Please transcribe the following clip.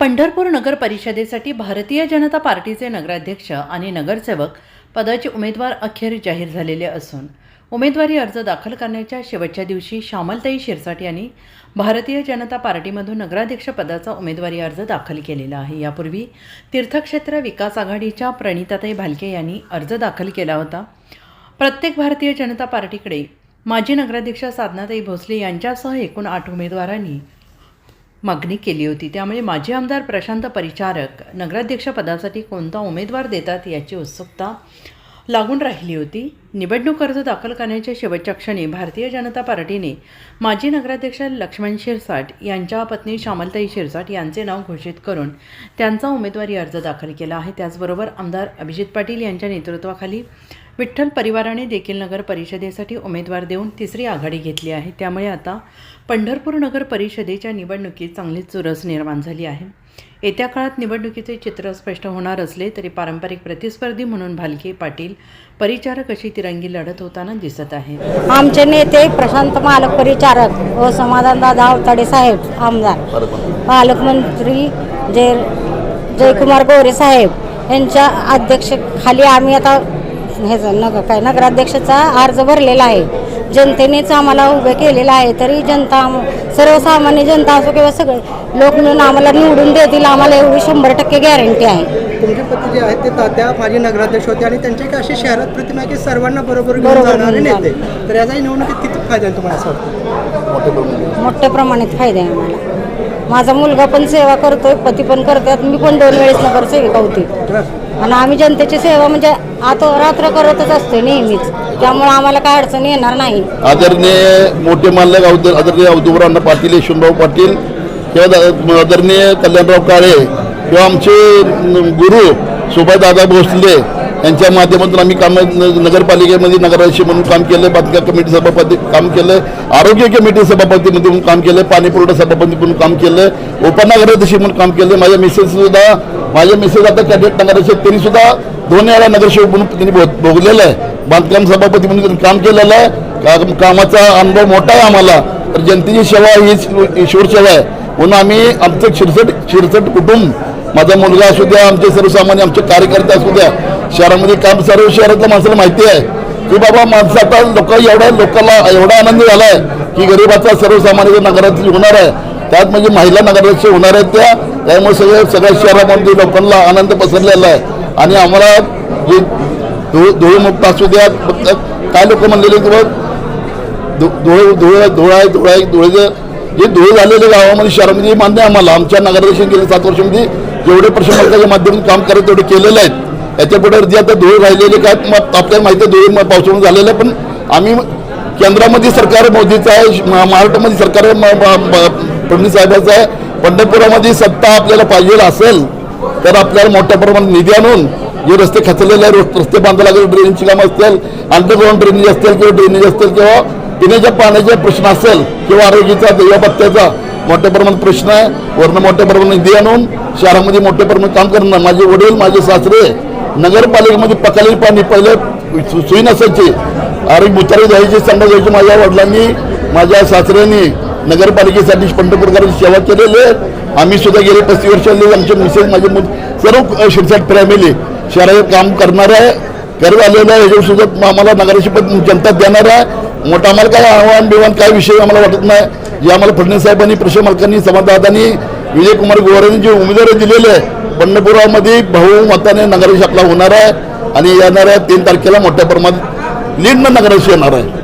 पंढरपूर नगर परिषदेसाठी भारतीय जनता पार्टीचे नगराध्यक्ष आणि नगरसेवक पदाचे उमेदवार अखेर जाहीर झालेले असून उमेदवारी अर्ज दाखल करण्याच्या शेवटच्या दिवशी श्यामलताई शिरसाट यांनी भारतीय जनता पार्टीमधून नगराध्यक्षपदाचा उमेदवारी अर्ज दाखल केलेला आहे. यापूर्वी तीर्थक्षेत्र विकास आघाडीच्या प्रणिताताई भालके यांनी अर्ज दाखल केला होता. प्रत्येक भारतीय जनता पार्टीकडे माजी नगराध्यक्ष साधनाताई भोसले यांच्यासह एकूण आठ उमेदवारांनी मागणी केली होती. त्यामुळे माजी आमदार प्रशांत परिचारक नगराध्यक्षपदासाठी कोणता उमेदवार देतात याची उत्सुकता लागून राहिली होती. निवडणूक अर्ज दाखल करण्याच्या शेवटच्या क्षणी भारतीय जनता पार्टीने माजी नगराध्यक्ष लक्ष्मण शिरसाट यांच्या पत्नी श्यामलताई शिरसाट यांचे नाव घोषित करून त्यांचा उमेदवारी अर्ज दाखल केला आहे. त्याचबरोबर आमदार अभिजित पाटील यांच्या नेतृत्वाखाली विठ्ठल परिवाराने देखील नगर परिषदेसाठी उमेदवार देऊन तिसरी आघाडी घेतली आहे. त्यामुळे आता पंढरपूर नगर परिषदेच्या निवडणुकीत चांगलीच चुरस निर्माण झाली आहे. येत्या काळात निवडणुकीचे चित्र स्पष्ट होणार असले तरी पारंपरिक प्रतिस्पर्धी म्हणून भालके पाटील परिचारक अशी तिरंगी लढत होताना दिसत आहे आमचे नेते प्रशांत मालक परिचारक व समाधानदादा अवताडे साहेब आमदार पालकमंत्री जय जयकुमार गोरे साहेब यांच्या अध्यक्षखाली आम्ही आता हे नग काय नगराध्यक्षाचा अर्ज भरलेला आहे. जनतेनेच आम्हाला उभे केलेलं आहे तरी जनता सर्वसामान्य जनता असो किंवा सगळे लोक मिळून आम्हाला निवडून देतील आम्हाला एवढी शंभर टक्के गॅरंटी आहे. तुमचे पती जे आहेत ते तात्या माजी नगराध्यक्ष होते आणि त्यांची एक अशी शहरात प्रतिमा की सर्वांना बरोबर घेऊन जाणारे नेते. तर याचा निवडणुकीत किती फायदा आहे तुम्हाला असं वाटतं? मोठ्या प्रमाणात. फायदा आहे आम्हाला. माझा मुलगा पण सेवा करतोय पती पण करतात मी पण दोन वेळेस नगरसेविका होती. आणि आम्ही जनतेची सेवा म्हणजे आता रात्र करतच असतो नेहमीच. त्यामुळे आम्हाला काय अडचण येणार नाही. आदरणीय मोठे मानले आदरणीय अवधूराव पाटील यशवंतराव पाटील किंवा आदरणीय कल्याणराव काळे किंवा आमचे गुरु गुरु सुभाषदादा भोसले यांच्या माध्यमातून आम्ही काम नगरपालिकेमध्ये नगराध्यक्ष म्हणून काम केलं बांधकाम कमिटी सभापती काम केलं आरोग्य कमिटी सभापती म्हणून काम केलं पाणी पुरवठा सभापती म्हणून काम केलं उपनगराध्यक्ष म्हणून काम केलं. माझ्या मिसेससुद्धा माझ्या मिसेस आता कॅडेट नगराध्यक्ष त्यांनी सुद्धा दोन वेळा नगरसेवक म्हणून त्यांनी भोग- भोगलेलं आहे. बांधकाम सभापती म्हणून त्यांनी काम केलेलं आहे. का- कामाचा अनुभव मोठा आहे आम्हाला. तर जनतेची सेवा हीच ईश्वर सेवा आहे. म्हणून आम्ही आमचं शिरसट शिरसट कुटुंब माझा मुलगा असू द्या आमचे सर्वसामान्य आमचे कार्यकर्ते असू द्या शहरामध्ये काम सर्व शहरातल्या माणसाला माहिती आहे की बाबा माणसं आता लोक एवढ्या लोकांना एवढा आनंद झाला आहे की गरिबाचा सर्वसामान्य नगराध्यक्ष होणार आहे त्यात म्हणजे महिला नगराध्यक्ष होणार आहेत त्या त्यामुळे सगळ्या सगळ्या शहरामध्ये लोकांना आनंद पसरलेला आहे. आणि आम्हाला जे धुळ धुळमुक्त असू द्या फक्त काय लोक म्हणलेले की बघ धु- धुळे धुळे धुळा धुळा धुळे जे धुळे झालेले गावामध्ये शहरामध्ये मान्य आम्हाला आमच्या नगराध्यक्ष गेले सात वर्षामध्ये जेवढे प्रश्न माध्यमातून काम करत तेवढे केलेले आहेत. याच्यापुढे जे आता धुळे राहिलेले काय मग आपल्याला माहिती आहे धुळे पावसाळून झालेलं आहे पण आम्ही केंद्रामध्ये सरकार मोदीचं आहे महाराष्ट्रामध्ये सरकार म- फडणवीस साहेबाचं आहे. पंढरपुरामध्ये सत्ता आपल्याला पाहिजे असेल तर आपल्याला मोठ्या प्रमाणात निधी आणून जे रस्ते खचलेले आहे रस्ते बांधायला लागले ड्रेनेजची कामं असतील अंडरग्राऊंड ड्रेनेज असतील किंवा ड्रेनेज असतील किंवा पिण्याच्या पाण्याचा प्रश्न असेल किंवा आरोग्याचा देवापत्त्याचा मोठ्या प्रमाणात प्रश्न आहे. वरनं मोठ्या प्रमाणात निधी आणून शहरामध्ये मोठ्या प्रमाणात काम करणार माझे वडील माझे सासरे नगरपालिकेमध्ये पकालेली पाणी पहिले सुई नसायचे. नसायची आरोग्य बुचारी द्यायची संडास द्यायची माझ्या वडिलांनी माझ्या सासऱ्यांनी. नगरपालिकेसाठी पंढरपूरकरांची सेवा केलेली आहे. आम्ही सुद्धा गेले पस्तीस वर्षांनी आमचे मिसेस माझे सर्व शिरसाट फॅमिली शहरात काम करणार आहे. गर्व आलेलं आहे ह्याच्यावर सुद्धा आम्हाला नगराची पण जनता देणार आहे. मोठं आम्हाला काय आव्हान बिव्हान काय विषय आम्हाला वाटत नाही. जे आम्हाला फडणवीस साहेबांनी प्रश्न मालकांनी समाजदादांनी विजयकुमार गोवारांनी जे उमेदवार दिलेले आहे पंढरपुरामध्ये बहुमताने नगराध्यक्ष आपला होणार आहे आणि येणाऱ्या तीन तारखेला मोठ्या प्रमाणात लीडनं नगराध्यक्ष येणार आहे.